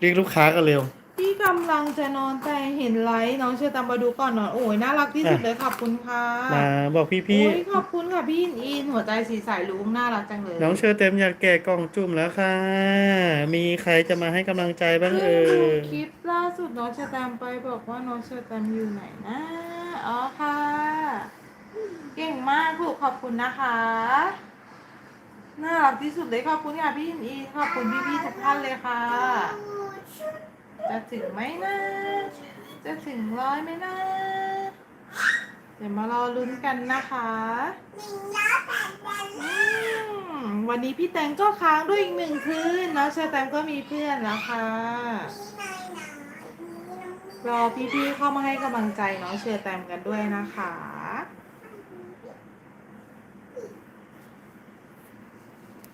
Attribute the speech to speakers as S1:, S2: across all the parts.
S1: เรียกลูกค้ากันเร็ว
S2: พี่กำลังจะนอนแต่เห็นไลฟ์น้องเชิญตามมาดูก่อนนอนโอ้ยน่ารักที่สุด
S1: อะ
S2: เลยขอบคุณค่ะ
S1: มาบอกพี่
S2: โอ้ย
S1: ๆ
S2: ขอบคุณค่ะพี่อินอินหัวใจสีสายลุงน่ารักจังเลย
S1: น้องเชอเต็มอยากแกะกล่องจุ่มแล้วค่ะ มีใครจะมาให้กำลังใจบ้างเอ่
S2: เพิ่งดู
S1: ย
S2: คลิปล่าสุดน้องเชอตามไปบอกว่าน้องเชอตามอยู่ไหนนะอ๋อค่ะ เก่งมากลูกขอบคุณนะคะน่ารักที่สุดเลยขอบคุณค่ะพี่อินอินขอบคุณพี่ๆทุกท่านเลยค่ะ จะถึงไหมนะ จะถึงร้อยไหมนะ เดี๋ยวมารอลุ้นกันนะคะอืมวันนี้พี่แตงก็ค้างด้วยอีกหนึ่งคืนแล้วชอแตมก็มีเพื่อนแล้วค่ะรอพี่ๆเข้ามาให้กำลังใจน้องเชอแตมกันด้วยนะคะ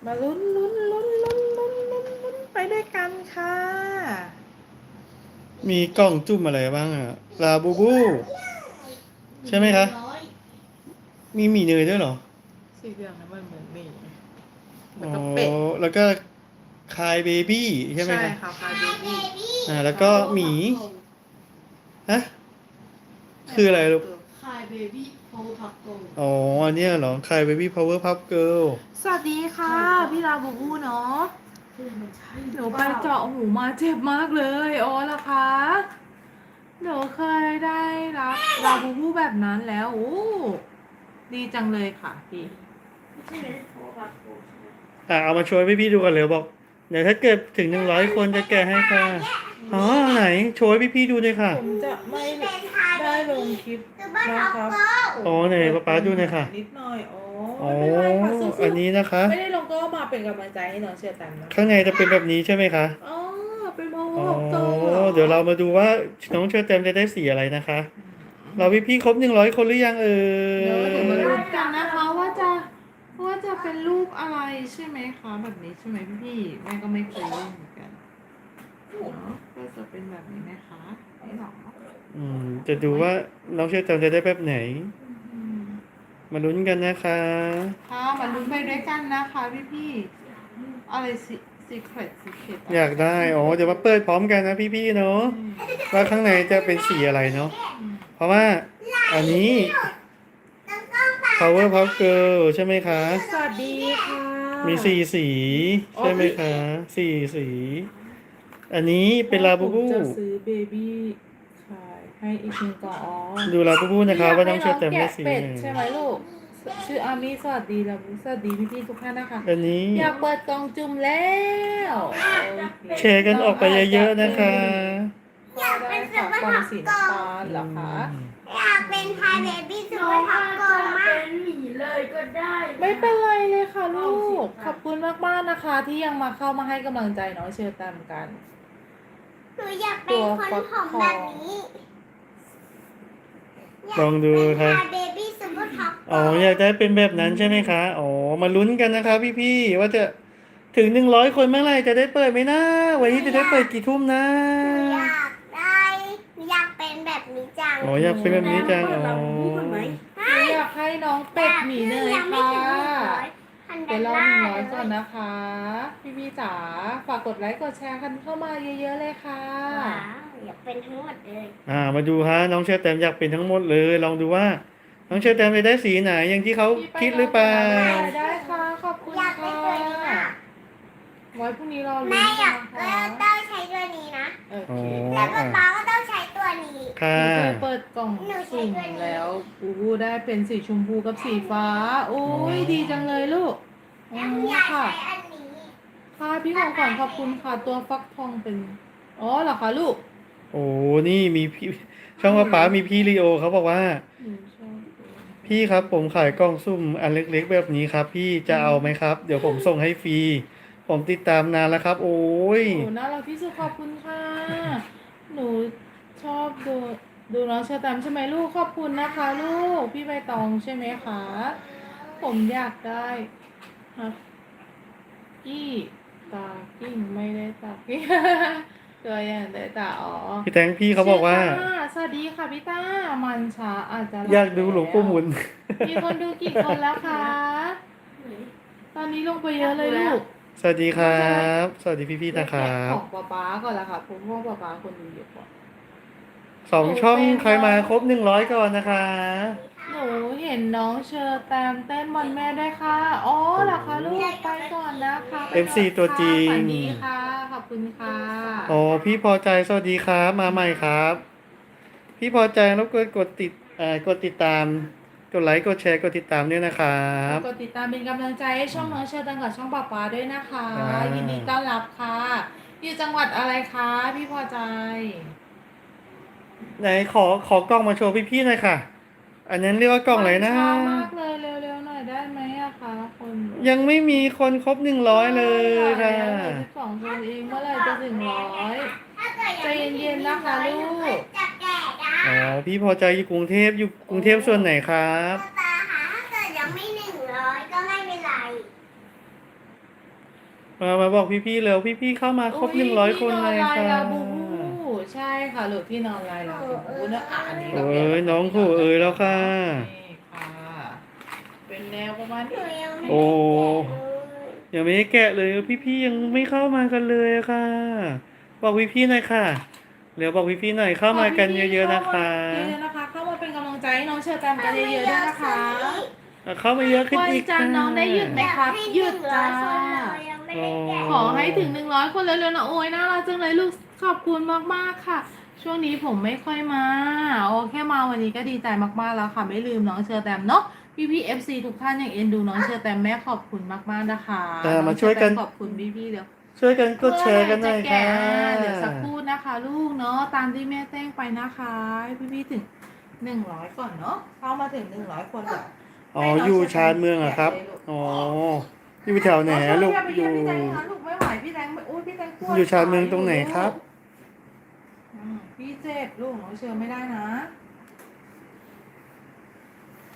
S2: มาลุ้นลุ้นลุ้นลุ้นลุ้นลุ้นลุ้น ไปด้วยกันค่ะ
S1: มีกล่องจุ่มอะไรบ้างอะลาบูบู ใช่ไหมคะ มีหมี่เนยด้วยเหรอ
S2: สีเหลืองนั้นมันเหมือนหมีแล้ว
S1: อ๋อ
S2: ก็เป็ด
S1: แล้วก็คายเบบี้ใช่ไหมคะ
S2: ค่ะคาเบบี้
S1: อ่า แล้วก็หมีฮะคืออะไรลูก
S3: คายเบบี้โฟพักโก
S1: อ๋ออันเนี้ยเหรอคายเบบี้พาวเวอร์พับเกิล
S2: สวัสดีค่ะ พี่ลาบูบูเนาะ
S3: คือมันใช่
S2: หนูไปเจาะหูมาเจ็บมากเลยอ๋อเหรอคะหนูเคยได้รับลาบูบูแบบนั้นแล้วโอ้ดีจังเลยค่ะพี่
S3: ไม่ใช่ไหมโฟพักโกใช่ไหม
S1: อะเอามาโชว์ให้พี่ๆดูกันเร็วบอกเดี๋ยวถ้าเกิดถึงหนึ่งร้อยคนจะแกะให้ค่ะอ๋อไหนโชว์ให้พี่ๆดูเลยค่ะ
S2: ผมจะไม่ได้ลงคลิปนะครับ
S1: อ๋อไหนป๊าป๊าดูหน่อยค่ะ
S2: นิดหน่อยอ๋อ
S1: อ๋อ
S2: ไม่เป็นไรค่ะสู้ๆ
S1: อันนี้นะคะ
S2: ไม่ได้ลงก็มาเป็นกำลังใจให้น้องเชื่อตันนะ
S1: ข้างในจะเป็นแบบนี้ใช่ไหมคะ
S2: อ๋อเป็นโมโห
S1: อ๋อ
S2: โตหรอ
S1: เดี๋ยวเรามาดูว่าน้องเชอเต็มจะได้สีอะไรนะคะ เราพี่ๆครบหนึ่งร้อยคนหรือยังเอ่
S2: เดี๋ยวเดี๋ยวมายลุ้น
S1: ย
S2: กันนะคะว่าจะว่าจะเป็นรูปอะไรใช่ไหมคะแบบนี้ใช่ไหมพี่พี่ๆแม่ก็ไม่เคยเล่นเหมือนกันเนาะก็จะเป็นแบบนี้นะคะไม่หรอก
S1: อืมจะดูว่าน้องเชอเต็มจะได้แบบไหน
S2: อืม
S1: มาลุ้นกันนะคะ
S2: ค่ะมาลุ้นไปด้วยกันนะคะพี่พี่ๆอะไรสิซีเครตซีเครต
S1: อยากได้อ๋อเดี๋ยวมาเปิดพร้อมกันนะพี่ๆเนาะว่าข้างในจะเป็นสีอะไรเนาะเพราะว่าอันนี้ power puff girl ใช่ไหมคะ
S2: สวัสดีค่ะ
S1: มีสี่สีใช่ไหมคะสี่สี อันนี้เป็นลาบูบู
S2: ผมจะซื้อเบบี้ขาย ให้อีกหนึ่งกล่องอ๋อ
S1: ดูลาบูบูนะคะว่าน้องเชอเต็มได้สี
S2: เป็
S1: ไห
S2: ด
S1: น
S2: ใช่ไหมลูก ชื่ออามีสวัสดีลาบูสวัสดีพี่ๆทุกท่านนะคะ
S1: อันนี้
S2: อยากเปิดกล่องจุ่มแล้วโอเค
S1: แชร์กันออกไปเยอะๆนะคะ
S2: ก็ได้ค่ะกล่องสีน้ำตาลเหรอคะ
S4: อยากเป็นพายเบบี้ซู
S3: น้
S4: เป
S3: อ
S4: องร์ท็อ
S3: อา
S4: ป
S3: จ
S4: โก
S3: จะ
S4: มา
S3: เป็
S4: ก
S3: นหมีเลยก็ได้
S2: ไม่เป็นไรเลยค่ะลูก ขอบคุณมากๆนะคะ ที่ยังมาเข้ามาให้กำลังใจน้องเชอร์แตมกัน
S4: หนูอยากเป็นคนผมแบบนี้
S1: ลองดู
S4: เป็น
S1: ค่ะ
S4: พายเบบี้ซูเปอร์ท็อป
S1: อ๋ออยากได้เป็นแบบนั้นใช่ไหมคะอ๋อมาลุ้นกันนะคะพี่ๆว่าจะถึงหนึ่งร้อยคนเมื่อไหร่จะได้เปิดไหมนะ วันนี้จะได้เปิดกี่ทุ่มนะ
S4: หนูอยากได้หนูอยากเป็นแบบนี้จัง
S1: อ๋ออยากเป็นแบบนี้จังอ๋อ
S3: เราพูดกันไหม
S2: หนูอยากให้น้องเป็ดหมีเนย
S4: ยังไม่
S2: ค่ะ
S4: ถึงหนึ่งร้อย พัน
S2: ไป
S4: ดอล
S2: รอ
S4: ลา
S2: หนึ่ง
S4: ร์
S2: ร้อยก่อน
S4: เลย
S2: นะคะ พี่พี่ๆจ๋าฝากกดไลค์กดแชร์กันเข้ามาเยอะๆเลยค่ะ
S4: ว้าวอยากเป็นทั้งหมดเลย
S1: อ่ามาดูฮะน้องเชอแตมอยากเป็นทั้งหมดเลย ลองดูว่า น้องเชอแตมจะได้สีไหนอย่างที่เขาคิดหรือเปล่า
S2: ได้ค่ะขอบคุณ
S4: อยากเป็
S2: ค่ะ
S4: นตัวนี้ค่ะ
S2: ไว้พรุ่งนี้รอลุ้
S4: แม่
S2: น
S4: อ
S2: กั
S4: ยานก
S2: นะ
S4: เอ
S2: คะ
S4: อต้องใช้ตัวนี้นะ
S2: โอ
S1: อ๋อ
S2: เค
S4: แต่ป๊าป๊าก็ต้องใช้ตัวนี้
S1: ค่ะ
S2: หนูเคยเปิดกล่องสุ่มแล้วบูบูได้เป็นสีชมพูกับสีฟ้า โอ้ยดีจังเลยลูกอื
S4: แล้วหนู
S2: ม
S4: อยาก
S2: ค่ะ
S4: ใช้อันนี้
S2: ค่ะพี่ของขวัญขอบคุณค่ะตัวฟักทองเป็น อ๋อเหรอคะลูก
S1: โอ้นี่มีพี่ ช่องว่าป๋ามีพี่ลีโอเขาบอกว่า
S2: หนูชอบตัว
S1: พี่ครับผมขายกล่องซุ่มอันเล็กๆแบบนี้ครับ พี่จะเอาไหมครับ เดี๋ยวผมส่งให้ฟรี ผมติดตามนานแล้วครับ โอ้ย
S2: หนูน่ารักที่สุดขอบคุณค่ะ หนูชอบดูดูน้องเชอแตมใช่ไหมลูกขอบคุณนะคะ ลูกพี่ใบตองใช่ไหมคะผมอยากได้ฮักกี้ตากิ้งไม่ได้ตากิ้งตัวอย่างได้ตาอ๋อ
S1: พี่แตงพี่เขาบอกว่า
S2: ชื่ต้สวัสดีค่ะพี่ต้ามันช้าอาจจะ
S1: อยากดูหลวงปู่หมุน
S2: มีคนดูกี่คนแล้วคะ ตอนนี้ลงไปเยอะเลยลูก
S1: สวัสดีครับ สวัสดีพี่ๆนะครับ
S2: ของป๊าป๊าก่อนละค่ะผมว่าป๊าป๊าคนดูเยอะกว่า
S1: สองช่องใครมาครบหนึ่งร้อยก่อนนะคะ
S2: หนูเห็นน้องเชอร์แตมเต้นวันแม่ได้วยค่ะอ๋อเหรอคะลูกไปก่อนนะคะไปก่อน
S1: FC ตัวจริง
S2: ค่ะฝันดีค่ะขอบคุณค่ะ
S1: อ๋อพี่พอใจสวัสดีครับมาใหม่ครับ พี่พอใจรบกวนกดติดเอ่อกดติดตาม กดไลค์กดแชร์กดติดตามด้วยนะครับ
S2: กดติดตามเป็นกำลังใจให้ช่องน้องเชอร์แตมกับช่องป๊าป๊าด้วยนะคะ
S1: อ่ายิ
S2: ยินดีต้อนรับค่ะ อยู่จังหวัดอะไรคะพี่พอใจ
S1: ไหนขอขอกล้องมาโชว์พี่ๆหน่อยค่ะ อันนั้นเรียกว่ากล้องอะไรนะ
S2: ช้ามากเลยเร็วๆหน่อยได้ไหมอะคะคน
S1: ยังไม่มีคนครบหนึ่งร้อยเลยค่ะ
S2: สิบสองคนเองเมื่อไหร่จะถึงร้อย
S4: ถ้าเกิด
S2: ใจเย็นๆนะคะลูก
S4: จะแก่ได้
S1: อ๋อพี่พอใจอยู่กรุงเทพอยู่กรุงเทพส่วนไหนครับ
S4: ตาหาถ้าเกิดยังไม่หนึ่งร้อยก็ไม่เป็นไร
S1: มามาบอกพี่ๆเร็วพี่ๆเข้ามาครบหนึ่งร้อยคนเลย
S2: พี่นอนไล
S1: ค่ะ
S2: น์ลาบูบูใช่ค่ะลูกที่นอนไลน์ลาบูบูเนอะอ่านนี้ก็
S1: โอ้ยน้องผู้เอ๋ยแล้วค่ะ
S2: นี่ค่ะเป็นแนวประมาณ
S4: หนู
S2: นี้
S4: ยังไม่
S1: โอ้
S4: ได้แก่เลย
S1: ยังไม่ได้แกะเลยพี่ๆยังไม่เข้ามากันเลยอะค่ะ บอกพี่ๆหน่อยค่ะเร็วบอกพี่ๆหน่อยเข้ามากันเยอะๆนะคะ
S2: เยอะๆนะคะเข้ามาเป็นกำลังใจให้น้องเชอร์แตมกันเยอะๆด้วยนะคะ
S1: อะเข้ามาเยอะขึ้น
S2: วัน
S1: อีก
S2: จันทร์น้องได้หยุดไหมครับ
S4: ให้
S2: หยุดจ้า
S4: หนึ่งร้อยคนเรายังไม่ได้แก่
S2: ขอให้ถึงหนึ่งร้อยคนเร็วๆนะโอ้ยน่ารักจังเลยลูกขอบคุณมากๆค่ะ ช่วงนี้ผมไม่ค่อยมาโอ้แค่มาวันนี้ก็ดีใจมากๆแล้วค่ะไม่ลืมน้องเชอร์แตมเนาะพี่พี่เอฟซีทุกท่านยังเอ็นดูน้องเชอร์แตมแม่ขอบคุณมากๆนะคะ
S1: เออมาช่วยกัน
S2: องเชอร์แตมขอบคุณพี่พี่ๆเดี๋ยว
S1: ช่วยกันกดแชร์กันหน่อย
S2: เมื่
S1: ค่ะ
S2: ไหร่จะแกเดี๋ยวสักครู่นะคะ ลูกเนาะตามที่แม่แจ้งไปนะคะให้พี่พี่ๆถึงหนึ่งร้อยก่อนเนาะเข้ามาถึงหนึ่งร้อยคนก่อน
S1: อ๋ออยู่ชานเมืองเหรอะครับอ๋ออยู่แถวไหนอะลูก
S2: ไป
S1: อ
S2: เยี่ย
S1: ยู่
S2: มพี่แตงนะลูกไม่ไหวพี่แตงไม่อุ้ยพี่แตงปวด
S1: อยู่ชานเมืองตรงไหนครับ
S2: อืมพี่เจ็บลูกน้องเชื่อไม่ได้นะ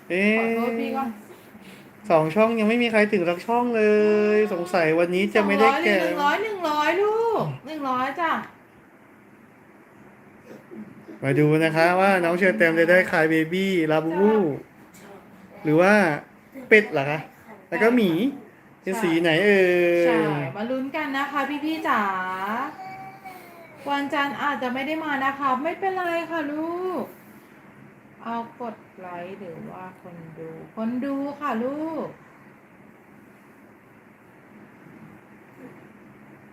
S1: เอ๊
S2: ขอโทษพี่ก่อะน
S1: สองช่องยังไม่มีใครถึงสักช่องเลย สงสัยวันนี้จะไม่ได้
S2: สองร้อย
S1: แกะ
S2: หนึ่งร้อยหนึ่งร้อยลูกหนึ่งร้อยจ้ะ
S1: มาดูนะคะว่าน้องเชอร์เต็มจะได้คายเบบี้ลาบูบูหรือว่าเป็ดเหรอคะ แล้วก็หมีเป็นสีไหนเอ่
S2: ใช่
S1: ย
S2: มาลุ้นกันนะคะพี่พี่ๆจ๋าวันจันทร์อาจจะไม่ได้มานะคะ ไม่เป็นไรค่ะลูก เอากดไลค์หรือว่าคนดู คนดูค่ะลูก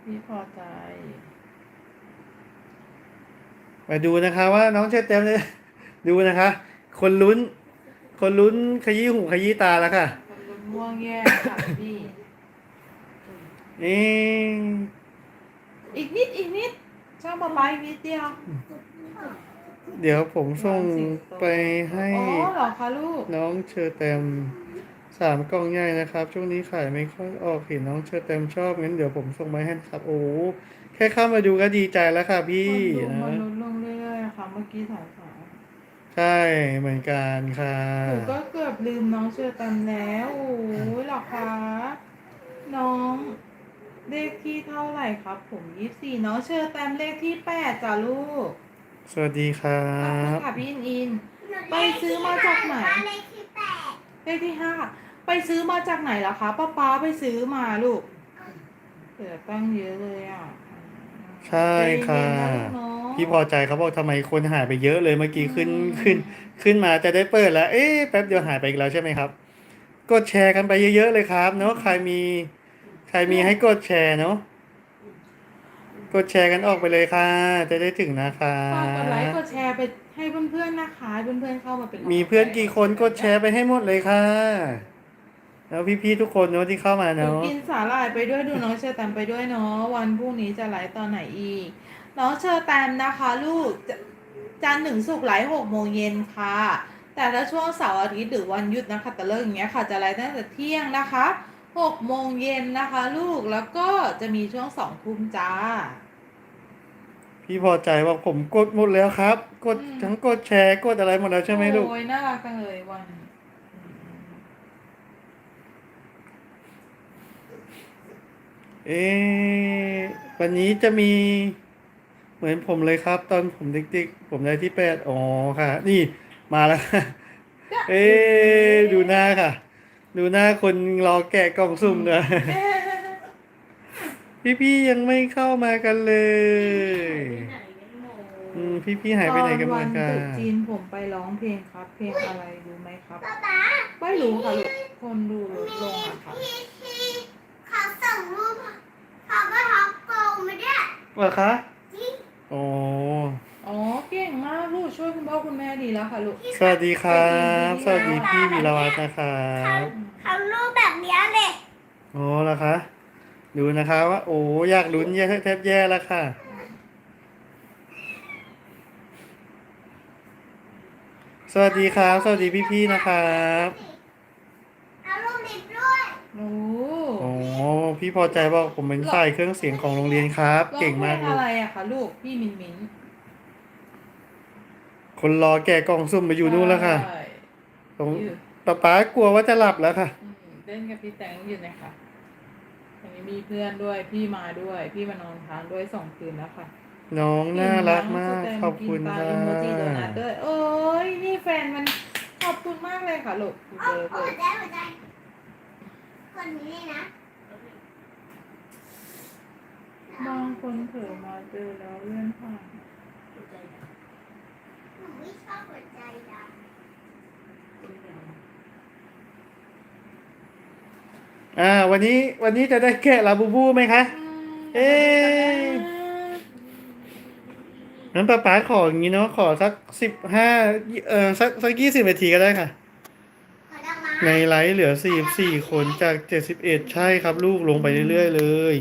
S2: พี่พอใจ
S1: มาดูนะคะว่าน้องเชอร์เต็มเลยดูนะคะ คนลุ้น คนลุ้นขยี้หูขยี้ตาแล้วค่ะ
S2: คนลุ้นม่วงแย่ค่ะพี่
S1: เอ๊ะ
S2: อีกนิดอีกนิดช่างบอลไลอีกนิดเดียว
S1: เดี๋ยวผมส่งไปให้
S2: อ๋อเหรอคะลูก
S1: น้องเชอร์เต็มสามกล่องใหญ่นะครับ ช่วงนี้ขายไม่ค่อยออกเห็นน้องเชอร์เต็มชอบงั้นเดี๋ยวผมส่งไปให้นะครับ โอ้โหแค่เข้ามาดูก็ดีใจแล้วค่ะพี่
S2: มันดู
S1: นะ
S2: มันลุ้นลงเรื่อยๆค่ะเมื่อกี้ถ่ายสาย
S1: ใช่เหมือนกันค่ะ
S2: หนูก็เกือบลืมน้องเชอร์แตมแล้วโอ้ยเหรอคะน้องเลขที่เท่าไหร่ครับ ผมยี่สี่น้องเชอร์แตมเลขที่แปดจ้ะลูก
S1: สวัสดีครั
S2: ขอบคุณ
S1: บ
S2: ค่ะพี่อินอิน ไปซื้อมาจากไหน
S4: เลขที่แปด
S2: เลขที่ห้าไปซื้อมาจากไหนล่ะคะป้าป๊าไปซื้อมาลูกเหลือตั้งเยอะเลยอะ
S1: ใช่ค่ะ
S2: ใจเย็นๆนะลูกเนาะ
S1: พี่พอใจเขาบอกทำไมคนหายไปเยอะเลยเมื่อกี้ขึ้นขึ้น ขึ้นมาจะได้เปิดแล้ว เอ๊ะแป๊บเดียวหายไปอีกแล้วใช่ไหมครับ กดแชร์กันไปเยอะๆเลยครับ เนาะใครมี ใครมีให้กดแชร์เนาะ กดแชร์กันออกไปเลยค่ะ จะได้ถึงนะคะ
S2: ฝากกดไลค์กดแชร์ไปให้เพื่อนๆนะคะให้เพื่อนๆเข้ามาเป็น
S1: มีเพื่อนกี่คนกดแชร์ไปให้หมดเลยค่ะ แล้วพี่ๆทุกคนเนาะที่เข้ามา
S2: หนู
S1: เนาะ
S2: กินสาหร่ายไปด้วยดูน้องเชอร์แตมไปด้วยเนาะวันพรุ่งนี้จะไลฟ์ตอนไหนอีกน้องเชอร์แตมนะคะ ลูกจะจันทร์ถึงศุกร์ไลฟ์หกโมงเย็นค่ะ แต่ถ้าช่วงเสาร์อาทิตย์หรือวันหยุดนะคะแต่เลิกอย่างเงี้ยค่ะจะไลฟ์ตั้งแต่เที่ยงนะคะ หกโมงเย็นนะคะ ลูกแล้วก็จะมีช่วงสองทุ่มจ้า
S1: พี่พอใจว่าผมกดหมดแล้วครับ กด
S2: อืม
S1: ทั้งกดแชร์กดอะไรหมดแล้วใช่ไหมลูก
S2: โอ้ยน่ารักจังเลยวัน
S1: เอ๊ะวันนี้จะมี เหมือนผมเลยครับ ตอนผมเด็กๆ ผมได้ที่แปดอ๋อค่ะ นี่มาแล้วค่ะ เอ๊ะดูหน้าค่ะ ดูหน้าคนรอแกะกล่องสุ่มเลยพี่ๆยังไม่เข้ามากันเลย
S3: ไหนกันหมด
S1: อืมพี่ๆหายไปไหนกันหม
S2: วั
S1: ด
S2: น
S1: ค่ะ
S2: ตรุษจีนผมไปร้องเพลงครับ เพลงอะไรรู้ไหมครับ
S4: ป๊าป๊า
S2: ไม่รู้ค่ะลูกคนดูลดลงอะค่ะ
S4: พี่พี่เขาส่งรูปเขาก็ท็อปโกงมาด้วย
S1: เหรอคะ
S4: จริง
S1: โอ้
S2: อ๋อเก่งมากลูกช่วยคุณพ่อคุณแม่ดีแล้วค่ะลูก
S1: สวัสดีครับ สวัสดีพี่วีรวัฒน์นะครับ
S4: เขารูปแบบเนี้ยเลย
S1: โอ้เหรอคะ ดูนะคะว่าโอ้อยากลุ้นแย่แทบแย่แล้วค่ะ สวัสดีครับ สวัสดีพี่ๆนะครับ
S4: เอารูปลิปด้วย
S2: โอ้
S1: โอ้พี่พอใจบอกผมเป็นฝ่ายเครื่องเสียงของโรงเรียนครับ
S2: ร้อง
S1: เก่งมาก
S2: เพล
S1: ลู
S2: ง
S1: ก
S2: อะไรอะคะลูกพี่มินมิน
S1: คนรอแกะกล่องซุ่มไปอยู่นู่นแล้วค่ะ
S2: ใช่
S1: ตรง
S2: อยู่
S1: ป๊าป๊ากลัวว่าจะหลับแล้วค่ะ
S2: อืมเล่นกับพี่แตงอยู่นะคะอันนี้มีเพื่อนด้วยพี่มาด้วย พี่มานอนค้างด้วยสองคืนแล้วค่ะ
S1: น้องน่ารักมาก
S2: น้งสแต
S1: ขอบคุณ
S2: กินป
S1: ค่ะ
S2: ลาอิโมจิโดนัทด้วยโอ้ยนี่แฟนมันขอบคุณมากเลยค่ะลูกเจ
S4: เอา
S2: อ
S4: หั
S2: เล
S4: วยใจหัวใจคนนี้นะ
S2: บางคนเผลอมาเจอแล้วเลื่อนผ่าน
S3: หัวใจด
S4: หนู ไม่ชอบหัวใจดำ
S3: เป็นแบบ
S1: อ่า วันนี้วันนี้จะได้แกะลาบูบูไหมคะเอ๊ะงั้นป๊าป๊าขออย่างนี้เนาะขอสักสิบห้าเออสักสักยี่สิบนาทีก็ได้ค่ะำ
S4: ขอดอกไม้
S1: ในไลฟ์เหลือสี่สี่คนจากเจ็ดสิบเอ็ดใช่ครับ ลูกลงไปเรื่อยๆเลย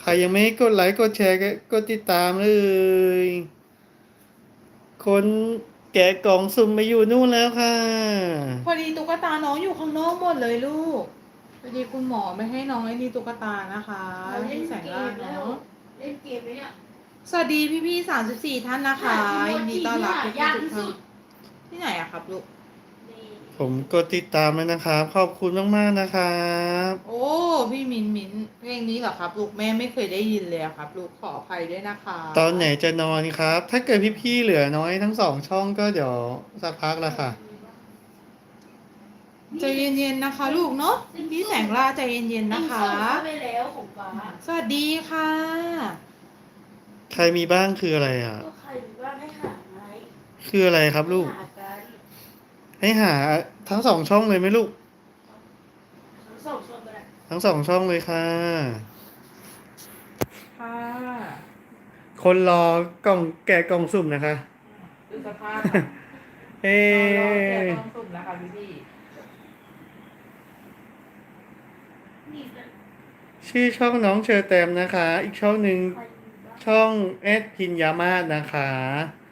S1: ใครยังไม่กดไลค์กดแชร์ก็กดติดตามเลย คนแกะกล่องสุ่มมาอยู่นู่นแล้วค่ะ
S2: พอดีตุ๊กตาน้องอยู่ข้างนอกหมดเลยลูกพอดีคุณหมอไม่ให้น้องไอ้นี่ตุ๊กตานะคะ
S3: เราเล่
S2: ที่
S3: น
S2: แสง
S3: เก
S2: ล่ามง
S3: แล้ว
S2: เนาะ
S3: เล่นเกมไหมเนี่ย
S2: สวัสดีพี่ๆสามสิบสี่ท่านนะคะ
S3: หา
S2: ยินดีต้อนรับ
S3: หา
S2: ทุก
S3: ยาก
S2: ท่าน
S3: ที่สุด
S2: ที่ไหนอะครับลูก
S3: นี่
S1: ผมกดติดตามแล้วนะครับ ขอบคุณมากๆนะครับ
S2: โอ้ พี่มินมินเพลงนี้เหรอครับลูกแม่ไม่เคยได้ยินเลยอะครับ ลูกขออภัยด้วยนะคะ
S1: ตอนไหนจะนอนครับ ถ้าเกิดพี่ๆเหลือน้อยทั้งสองช่องก็เดี๋ยวสักพักละค่ะ
S2: ใจเย็นๆนะคะ ลูกเนาะพี่แสงล่าใจเย็นๆนะคะ
S3: ส่งเข้าไปแล้วของฟ้า
S2: สวัสดีค่ะ
S1: ใครมีบ้างคืออะไรอะ
S3: ก็ใครมีบ้างให้หาไหม
S1: คืออะไรครับลูก
S3: หากัน
S1: ให้หาทั้งสองช่องเลยไหมลูก
S3: ทั้งสองช่วงก็ได้
S1: ทั้งสองช่องเลยค่ะ
S2: ค่ะ
S1: คนรอกล่องแกะกล่องสุ่มนะคะ
S2: ดูสภาพค่ะ
S1: เอ๊
S2: รอแกะะต้องสุ่มนะคะพี่พี่
S3: นี่ก็
S1: ชื่อช่องน้องเชอแตมนะคะ อีกช่องหนึ่ง
S3: ใครมีบ้าง
S1: ช่องเอสพินยามาศนะคะ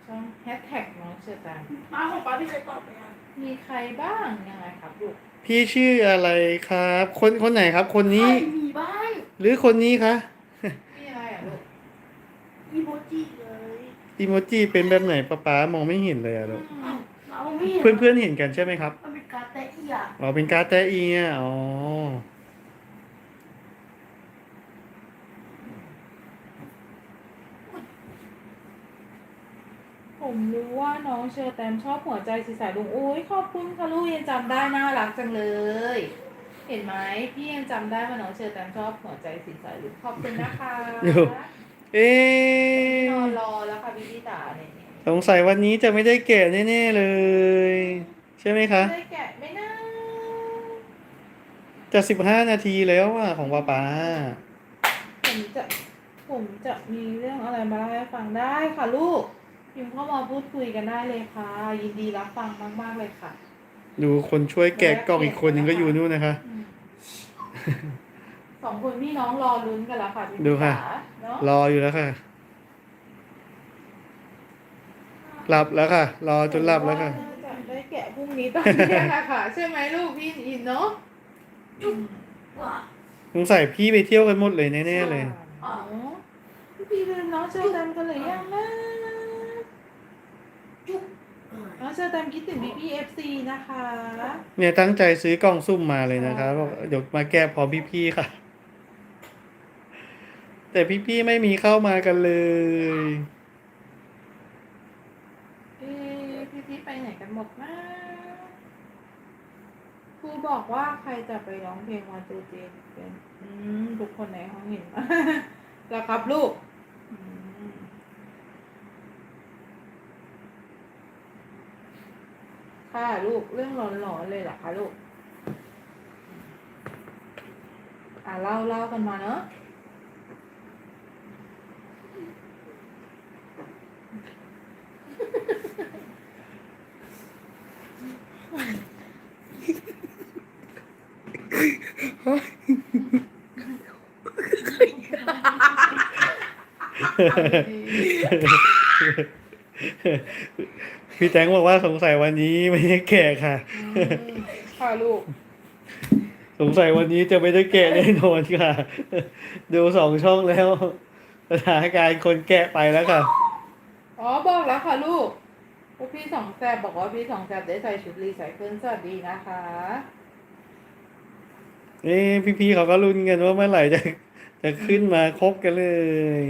S2: ช่องแฮชแท็กน้องเชอร์แตม
S3: อ้าวของป้าพี่เคยตอบไปยัง
S2: มีใครบ้างยังไงครับลูก
S1: พี่ชื่ออะไรครับ คนคนไหนครับ คนนี้
S3: ใครมีบ้าง
S1: หรือคนนี้คะ
S2: พี่อะไรอะลูก
S3: อีโมจิเลย
S1: อีโมจิเป็นแบบไหนป๊าป๊ามองไม่เห็นเลยอะลูก
S3: อ้าวเราไม่เห็น
S1: เพื่อนเพื่อนๆเห็นกันใช่ไหมครับ
S3: มันเป็นการแตะเอีย
S1: อ๋อเป็นการ์ดแตอีอะอ๋อ
S2: ผมรู้ว่าน้องเชอร์แตมชอบหัวใจสีสายลุงโอ้ยขอบคุณค่ะลูกยังจำได้น่ารักจังเลย เห็นไหมพี่ยังจำได้ว่าน้องเชอร์แตมชอบหัวใจสีสายลุงขอบคุณนะคะ
S1: เอ๊ะ
S2: นอนรอแล้วค่ะพี่พี่ตาเนี่ย
S1: สงสัยวันนี้จะไม่ได้แกะแน่ๆเลย ใช่ไหมคะ
S2: ได้แกะไหม่น่า
S1: จะสิบห้านาทีแล้วอะของป๊าป๊า
S2: ผมจะผมจะมีเรื่องอะไรมาเล่าให้ฟังได้ค่ะลูก พิมพ์เข้ามาพูดคุยกันได้เลยค่ะ ยินดีรับฟังมาก ๆ เลยค่ะ
S1: ดูคนช่วยแกะกล่องอีกคนหนึงก็อยู่นู่นนะคะ
S2: อืมสองคนพี่น้องรอลุ้นกันแล้วค่ะพี่
S1: ดูค่ะ
S2: จ๋าเนาะ
S1: รออยู่แล้วค่ะ หลับแล้วค่ะ รอจนหลับแล้วค่ะ
S2: น่าจะได้แกะพรุ่งนี้ตอนเที่ยงอะค่ะใช่ไหมลูกพี่อินเนาะ
S3: ว่า
S1: สงสัยพี่ไปเที่ยวกันหมดเลยแน่ๆเลย
S2: อ๋อพี่พี่ลืมน้องเชอร์แตมกันหรือยังนะ
S3: จุ๊บเออ
S2: น้องเชอร์แตมคิดถึงพี่พี่เอฟซีนะคะ
S1: เนี่ยตั้งใจซื้อกล่องซุ่มมาเลยนะคะบอกเดี๋ยวมาแก้พร้อมพี่ๆค่ะ แต่พี่ๆไม่มีเข้ามากันเลย
S2: เอ๊ะพี่พี่ไปไหนกันหมดนะครูบอกว่าใครจะไปร้องเพลงวันตรุษจีนเป็นอืมทุกคนในห้องเห็นปะแล้วครับลูกอืม ค่ะลูกเรื่องหลอนๆเลยเหรอคะลูก อะเล่าเล่ากันมาเนอะ
S1: พี่แตงบอกว่าสงสัยวันนี้ไม่ได้แก่ค่ะ
S2: อืมค่ะลูก
S1: สงสัยวันนี้จะไม่ได้แกะแน่นอนค่ะ ดูสองช่องแล้วสถานการณ์คนแกะไปแล้วค่ะ
S2: อ๋อบอกแล้วค่ะลูกว่าพี่สองแสบบอกว่าพี่สองแสบได้ใส่ชุดรีไซเคิลสวัสดีนะคะ
S1: เอ้พี่ๆเขาก็ลุ้นกันว่าเมื่อไหร่จะจะขึ้นมาครบกันเลย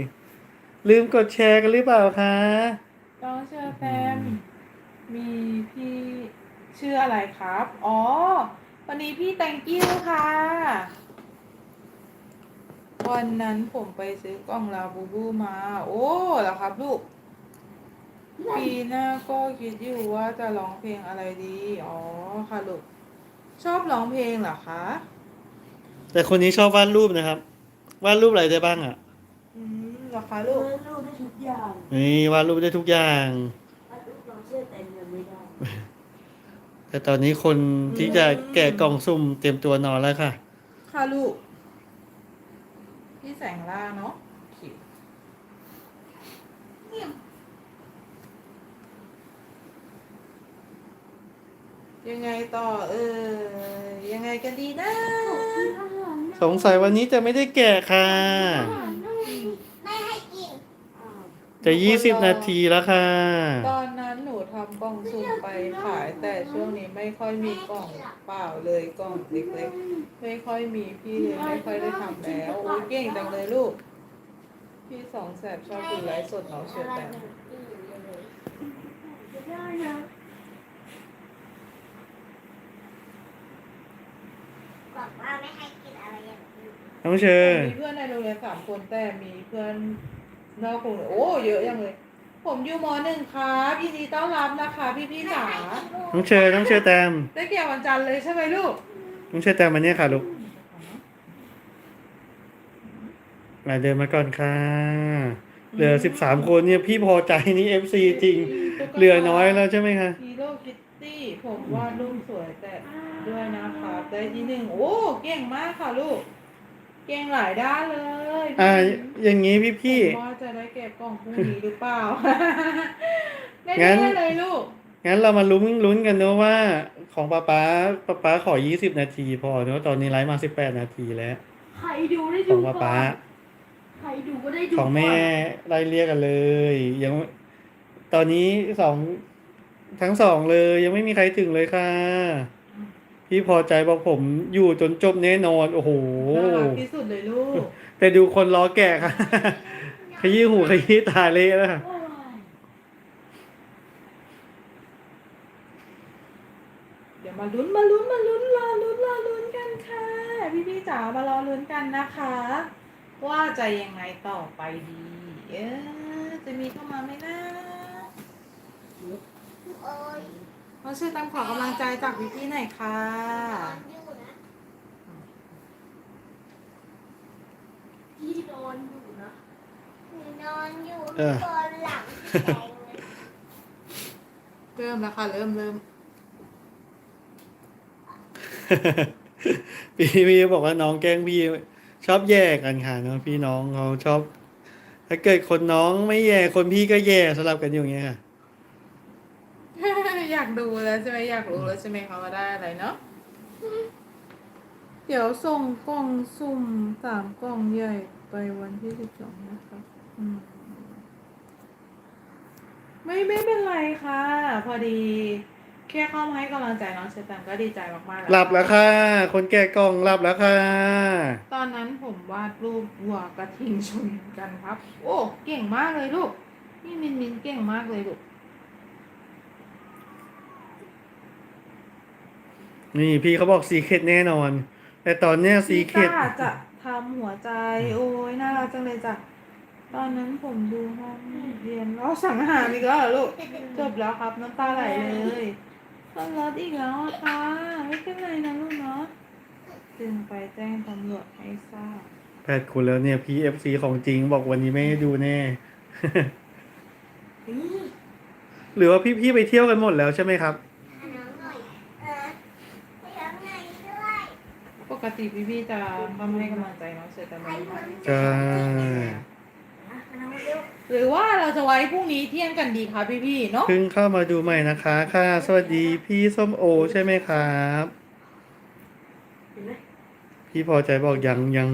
S1: ลืมกดแชร์กันหรือเปล่าคะ
S2: น้องเชอแตมมีพี่ชื่ออะไรครับ อ๋อ วันนี้พี่แตงกิ้วค่ะ วันนั้นผมไปซื้อกล่องลาบูบูมา โอ้เหรอครับลูก ปีหน้าก็คิดอยู่ว่าจะร้องเพลงอะไรดี อ๋อค่ะลูก ชอบร้องเพลงเหรอคะ
S1: แต่คนนี้ชอบวาดรูปนะครับ วาดรูปอะไรได้บ้างอะ
S2: อืมเหรอคะ
S3: ลู
S2: ลู
S3: ก
S2: ก
S3: ลูกได้ทุก อย่าง
S1: นี่วาดรูปได้ทุกอย่าง
S3: ถ้าลูกเราเชื่อเต็มยังไม่ได้
S1: แต่ตอนนี้คนที่จะแกะกล่องสุ่มเตรียมตัวนอนแล้วค่ะ
S2: ค่ะลูก พี่แสงล่าเนาะขิวยังไงต่อเออ ยังไงกันดีนะ
S1: สงสัยวันนี้จะไม่ได้แกะค่ะ
S4: ไม่ให้กิน
S1: จะยี่สิบนาทีแล้วค่ะ
S2: ตอนนั้นหนูทำกล่องสุ่มไปขาย แต่ช่วงนี้ไม่ค่อยมีกล่องเปล่าเลยกล่องเล็กๆไม่ค่อยมีพี่เลยไม่ค่อยได้ทำแล้วโอ้ยเก่งจังเลยลูก พี่สองแสบชอบดูไลฟ์สดน้องเชื่อแต่
S3: ได้นะ
S4: บอกว่าไม่ให้กินอะไรอย่างนี้
S1: น้องเชอ
S2: มีเพื่อนในโรงเรียนสามคนแต่มีเพื่อน นอกโรงเรียนโอ้เยอะยังเลย ผมอยู่มหนึ่งครับยินดีต้อนรับนะคะพี่พี่ๆจ๋า
S1: น้องเชอน้องเชอแตม
S2: ได้เกี่ยววันจันทร์เลยใช่ไหมลูก
S1: น้องเชอแตมมาเนี่ยค่ะลูกมาเดินมาก่อนค่ะเหลือสิบสามคนเนี่ยพี่พอใจนี่เอฟซีจริง เหลือน้อยแล้วใช่ไหมคะ
S2: ฮีโร่คิตตี้ผมวาดรูปสวยแต่ด้วยนะครับได้ที่หนึ่งโอ้เก่งมากค่ะลูก เก่งหลายด้านเลย
S1: อ่าอย่างนี้พี่พี่
S2: ผมว่าจะได้เก็บกล่องพรุ่งนี้หรือเปล่าได้
S1: งั้น
S2: แน่เลยลูก
S1: งั้นเรามาลุ้นลุ้นกันเนอะว่า ของป๊าป๊าป๊าป๊าขอยี่สิบนาที พอเนอะตอนนี้ไลฟ์มาสิบแปดนาทีแล้ว
S3: ใครดูได้
S1: ข
S3: ดู
S1: องป๊าป๊า
S3: ใครดูก็ได้ดู
S1: ของแม่ไล่เรียกกันเลย ยัง ตอนนี้สองทั้งสองเลย ยังไม่มีใครถึงเลยค่ะ พี่พอใจบอกผมอยู่จนจบแน่นอน โอ้โห
S2: น่ารักที่สุดเลยลูก
S1: แต่ดูคนล้อแก่ค่ะ ขยี้หูขยี้ตาเละแล้วค่ะ
S3: โอ้ย
S2: เดี๋ยวมาลุ้นมาลุ้นมาลุ้นรอลุ้นรอลุ้นกันค่ะ พี่พี่ๆจ๋ามารอลุ้นกันนะคะ ว่าจะยังไงต่อไปดี เอ๊ะจะมีเข้ามาไหมนะ
S4: โอ้ย
S2: เราช่วยตามขอกำลังใจจากพี่พี่ๆหน่อยค่ะ
S4: นอนอยู่นะ
S3: พี่โดนอยู่นะ
S4: นอนอยู่
S1: เออ
S4: บนหลังพี่แดงเลย
S2: เริ่มแล้วค่ะ เริ่มเริ่ม
S1: พี่พี่บอกว่าน้องแกล้งพี่ชอบแย่กันค่ะเนอะพี่น้องเขาชอบ ถ้าเกิดคนน้องไม่แย่คนพี่ก็แย่สลับกันอยู่อย่างเงี้ยค่ะ
S2: อยากดูแล้วใช่ไหมอยากรู้แล้วใช่ไหมคะว่าได้อะไรเนาะเดี๋ยวส่งกล่องสุ่มสามกล่องใหญ่ไปวันที่สิบสองนะคะอืมไม่ไม่เป็นไรค่ะ พอดี แค่เข้ามาให้กำลังใจน้องเชตันก็ดีใจมากๆแล้ว
S1: หลับแล้วค่ะ คนแก่กล้องหลับแล้วค่ะ
S2: ตอนนั้นผมวาดรูปวัวกระทิงชนกันครับ โอ้ เก่งมากเลยลูก นี่มินมินเก่งมากเลยลูก
S1: นี่พี่เขาบอกสีเคดแน่นอน แต่ตอนเนี้ยสี
S2: พี่
S1: เคด
S2: ต้าจะทำหัวใจ โอ้ยน่ารักจังเลยจ้ะตอนนั้นผมดูห้องเรียนเราสังหารอีกแล้วเหรอลูกจบแล้วครับน้ำตาไหลเลยต้องรถอีกแล้วอะค่ะไม่เป็นไรนะลูกเนาะจึงไปแจ้งตำรวจให้ทราบ
S1: แปดคนแล้วเนี่ย PFC ของจริงบอกวันนี้ไม่ให้ดูแน่ หรือว่าพี่ๆไปเที่ยวกันหมดแล้วใช่ไหมครับ
S4: หาน้องหน่อยเออไปน้องหน่อยด้วย
S2: ปก ติพี่พี่ๆจะมาให้กำลังใจน้องเชอแต่ไม่ไหว
S1: ใช่
S4: มาน้องเร็ว
S2: หรือว่าเราจะไว้พรุ่งนี้เที่ยงกันดีคะพี่พี่ๆเนาะ
S1: เพิ่งเข้ามาดูใหม่นะคะค่ะ สวัสดีพี่ส้มโอใช่ไหมครับ
S3: เห็นไหม
S1: พี่พอใจบอกยังยัง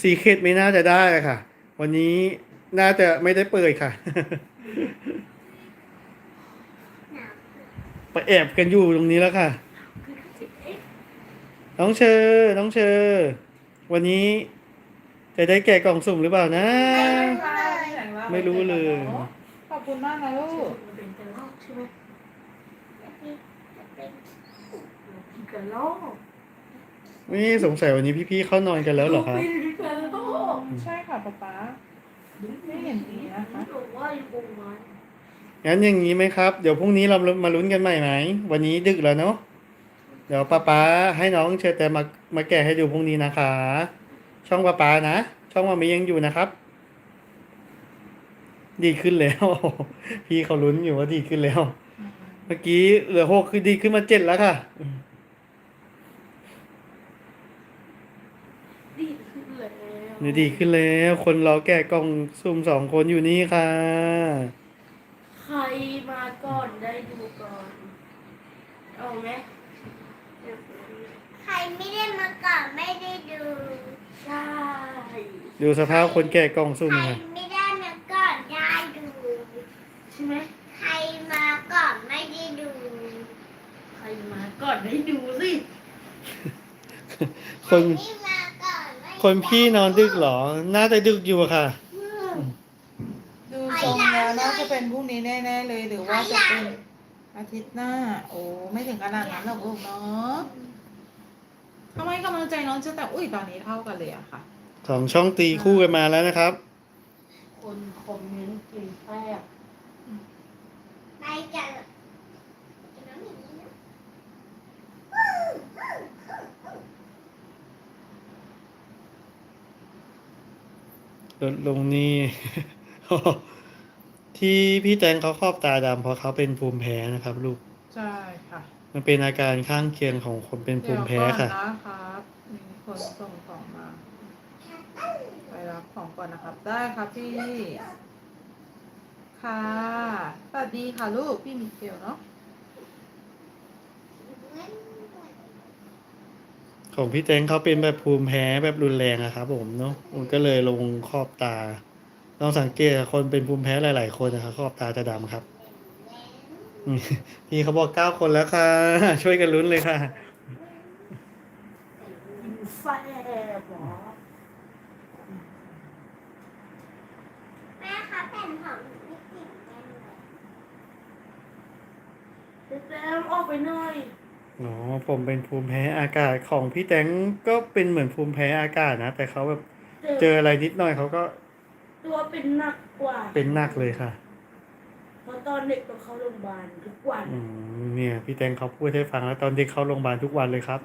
S1: ซีเคดไม่น่าจะได้อะค่ะ วันนี้น่าจะไม่ได้เปิดค่ะ
S4: หนาว
S1: ไปแอบกันอยู่ตรงนี้แล้วค่ะ น้องเชอน้องเชอ วันนี้จะได้แกะกล่องสุ่มหรือเปล่านะ ไม่รู้เลย
S2: ขอบคุณมากนะลูก
S3: มันเป็นกระรอกใช่ไหม
S4: จะเป็น
S3: เป็นกระรอก
S1: นี่สงสัยวันนี้พี่ๆเข้านอนกันแล้วเหรอครับ
S3: เป็นกระรอก
S2: ใช่ค่ะป๊าป๊าไม่เห็นดีนะคะ
S3: บอกว่าอยู่ตรงนั้น
S1: งั้นอย่างนี้ไหมครับ เดี๋ยวพรุ่งนี้เรามาลุ้นกันใหม่ไหม วันนี้ดึกแล้วเนาะ เดี๋ยวป้าป๊าให้น้องเชิญแต่มามาแกะให้ดูพรุ่งนี้นะคะ ช่องป้าป๊านะ ช่องมามียังอยู่นะครับ ดีขึ้นแล้ว พี่เขาลุ้นอยู่ว่าดีขึ้นแล้ว เมื่อกี้เหลือหกคือดีขึ้นมาเจ็ดแล้วค่ะ
S3: ดีขึ้นแล้ว
S1: นี่ดีขึ้นแล้ว คนรอแกะกล่องซุ่มสองคนอยู่นี่ค่ะ
S3: ใครมาก่อนได้ดูก่อน เอาไหม
S4: ใคร ไม่ได้มาก่อนไม่ได้ดู
S3: ใช่
S1: ดูสภาพคนแกะกล่องซุ่ม
S4: ใคร
S1: ค่ะ
S4: ไม่ได้มาก่อนได้ดู
S3: ใช่ไหม
S4: ใครมาก่อนไม่ได้ดู
S3: ใครมาก่อนได้ดูสิ
S1: คน
S4: ใครไม่มาก่อนไม่ได้
S1: คนพี่นอนดึกเหรอ น่าจะดึกอยู่อะค่ะ
S2: ดูทรงแล้วน่าจะเป็นพรุ่งนี้แน่ๆเลยหรือว่าจะเป็นอาทิตย์หน้า โอ้ไม่ถึงขนาดนั้นหรอกลูกเนาะ ทำไมกำลังใจน้องจะแต่อุ้ยตอนนี้เท่ากันเลยอะค่ะ
S1: สองช่องตีคู่กันมาแล้วนะครับ
S3: คนคอมเมนต์กินแซ่บ
S4: ไปกันกินน้ำอย่างนี้นะ
S1: ลดลงนี่ ที่พี่แตงเขาครอบตาดำเพราะเขาเป็นภูมิแพ้นะครับ ลูก
S2: ใช่ค่ะ
S1: มันเป็นอาการข้างเคียงของคนเป็นภู
S2: เดี๋ยว
S1: มิแพ้
S2: ก่อน
S1: ค่ะ
S2: นะครับมีคนส่งของมา ไปรับของก่อนนะครับ ได้ครับพี่ ค่ะสวัสดีค่ะลูก พี่มิเกลเนาะ
S1: ของพี่แตงเขาเป็นแบบภูมิแพ้แบบรุนแรงอะครับผมเนาะมันก็เลยลงครอบตาลองสังเกตคนเป็นภูมิแพ้หลาย ๆ คนนะครับครอบตาจะดำครับอืม พี่เขาบอกเก้าคนแล้วค่ะ ช่วยกันลุ้นเลยค่ะ
S3: กินแซ่บเหรอ
S4: แม่คะแผ่นของไม่ติดกันเลย
S3: แซ่บออกไปหน่อย
S1: อ๋อผมเป็นภูมิแพ้อากาศของพี่แตงก็เป็นเหมือนภูมิแพ้อากาศนะ แต่เขาแบบเจออะไรนิดหน่อยเขาก็
S3: ตัวเป็นหนักกว่า
S1: เป็นหนักเลยค่ะ
S3: เพราะตอนเด็กต้องเข้าโรงพยาบาลทุกวัน
S1: อืมเนี่ยพี่แตงเขาพูดให้ฟังแล้วตอนเด็กเข้าโรงพยาบาลทุกวันเลยครับ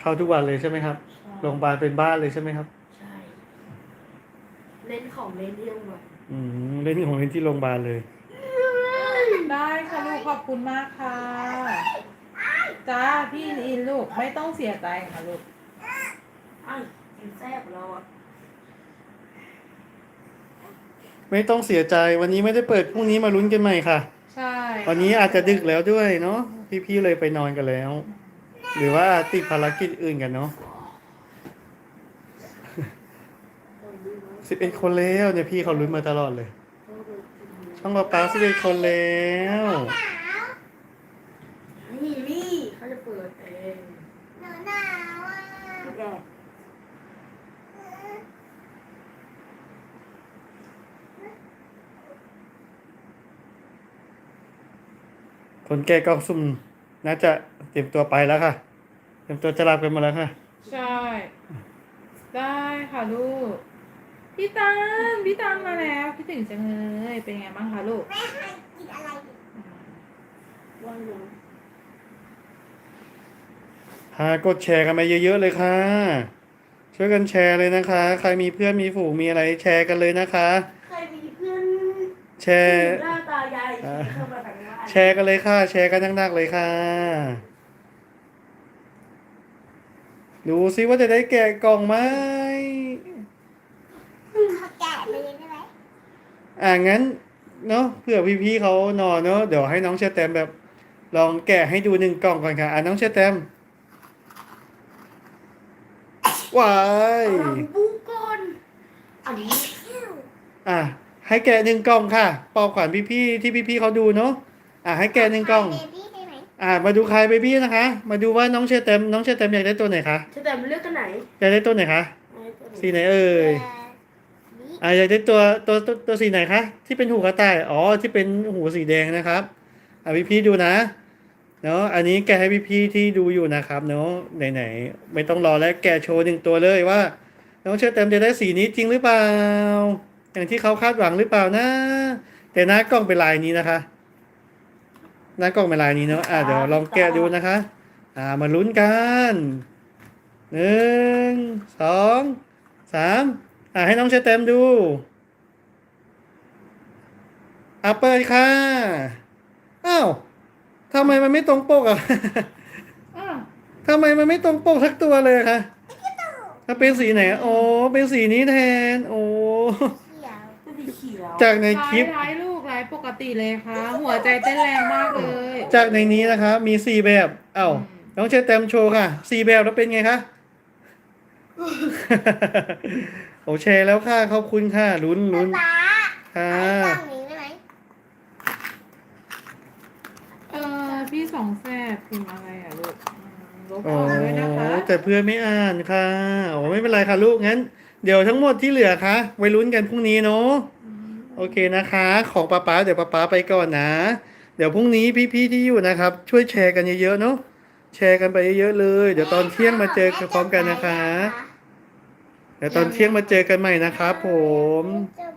S1: เข้าทุกวันเลยใช่ไหมครับโรงพยาบาลเป็นบ้านเลยใช่ไหมครับ
S3: ใช่ เล่นของเล่นที่โรงพยาบาล
S1: อืมเล่นของเล่นที่โรงพยาบาลเลย
S2: ได้ค่ะลูกขอบคุณมากค่ะ จ้าพี่อินลูกไม่ต้องเสียใจค่ะลูก
S3: อ้าวกินแซ่บเราอะ
S1: ไม่ต้องเสียใจวันนี้ไม่ได้เปิดพรุ่งนี้มาลุ้นกันใหม่ค่ะ
S2: ใช่
S1: วันนี้อาจจะดึกแล้วด้วยเนาะพี่ๆเลยไปนอนกันแล้ว หรือว่าติดภารกิจอื่นกันเนาะสิบเอ็ดคนแล้วเนี่ยพี่เขาลุ้นมาตลอดเลย ช่องป๊าป๊าสิบเอ็ดคนแล้ว
S3: นี่นี่เขาจะเปิดเอง
S4: หนูหนาวอะ
S3: แก
S1: คนแก่กล่องสุ่มน่าจะเตรียมตัวไปแล้วค่ะ เตรียมตัวจะหลับกันหมดแล้วค่ะ
S2: ใช่ ได้ค่ะลูก พี่ตาลพี่ตาลมาแล้วคิดถึงจังเลยเป็นไงบ้างคะลูก
S4: แม่ให้กินอะไรดี
S3: ว่างลง
S1: พากดแชร์กันมาเยอะๆเลยค่ะ ช่วยกันแชร์เลยนะคะ ใครมีเพื่อนมีฝูงมีอะไรแชร์กันเลยนะคะ
S3: ใครมีเพื่อน
S1: แชร์
S3: หน้าตายายเข้ามาทางบ้าน
S1: แชร์กันเลยค่ะ แชร์กันนักๆเลยค่ะ ดูซิว่าจะได้แกะกล่องไหม
S4: ขอแกะเลยได้ไหม
S1: อ่างั้นเนาะเผื่อพี่ๆเขานอนเนาะเดี๋ยวให้น้องเชอร์แตมแบบ ลองแกะให้ดูหนึ่งกล่องก่อนค่ะ อ่าน้องเชอร์แตมว้าย
S3: เอาบูก่อนอันนี้
S1: อะให้แกะหนึ่งกล่องค่ะปอบขวัญพี่ๆที่พี่ๆเขาดูเนาะ อะให้แกะหนึ่งกล่อง
S4: เบบี้ได้ไหม
S1: อะมาดูใครเบบี้นะคะ มาดูว่าน้องเชอร์แตมน้องเชอร์แตมอยากได้ตัวไหนคะ
S3: จะแต่เลือกกันไหน
S1: อยากได้ตัวไหนคะ
S3: เอาตัวไหน
S1: สีไหนเอ่ย
S4: นี่
S1: อะอยากได้ตัวตัวตัวตัวสีไหนคะที่เป็นหูกระต่ายอ๋อที่เป็นหูสีแดงนะครับอะพี่ๆดูนะเนาะอันนี้แกะให้พี่ๆที่ดูอยู่นะครับเนาะไหนๆไม่ต้องรอแล้วแกะโชว์หนึ่งตัวเลยว่า น้องเชอร์แตมจะได้สีนี้จริงหรือเปล่า อย่างที่เขาคาดหวังหรือเปล่านะ แต่หน้ากล้องเป็นลายนี้นะคะ หน้ากล้องเป็นลายนี้เนาะอะเดี๋ยวลองแกะดูนะคะ อ่ามาลุ้นกันหนึ่งสองสามอ่าให้น้องเชอร์แตมดูอะเปิดค่ะอ้าวทำไมมันไม่ตรงปกอะ
S2: อ้าว
S1: ทำไมมันไม่ตรงปกสักตัวเลยอะคะถ้าเป็นสีไหนโอ้เป็นสีนี้แทน โอ้
S4: เขียว
S3: ตัวสีเขียว
S1: จากในค
S2: ร้า
S1: ลิ
S2: ย
S1: ป
S2: ร้ายลูกร้าย ปกติเลยค่ะ หัวใจเต้นแรงมากเลย
S1: จากในนี้นะคะมีสี่แบบเอ้าน้องเชอร์แตมโชว์ค่ะสี่แบบแล้วเป็นไงคะ โอแชร์แล้วค่ะขอบคุณค่ะลุ้นลุ้น
S4: ป๊า
S1: ค่ะ
S4: เอาตั้งนี้ได้ไหม
S2: เออพี่สองแสบพิมพ์อะไรอะลูกอืมลบอ
S1: โอ้
S2: อกด้วยนะคะ
S1: แต่เพื่อนไม่อ่านค่ะโอ้ไม่เป็นไรค่ะลูกงั้น เดี๋ยวทั้งหมดที่เหลือคะไว้ลุ้นกันพรุ่งนี้เนาะ โอเคนะคะ ของป๊าป๊าเดี๋ยวป๊าป๊าไปก่อนนะ เดี๋ยวพรุ่งนี้พี่ๆที่อยู่นะครับ ช่วยแชร์กันเยอะๆเนาะแชร์กันไปเยอะๆเลย เดี๋ยวตอนเที่ยงมาเจอกันพร้อมกันนะคะ เดี๋ยวตอนเที่ยงมาเจอกันใหม่นะครับผม
S4: จะ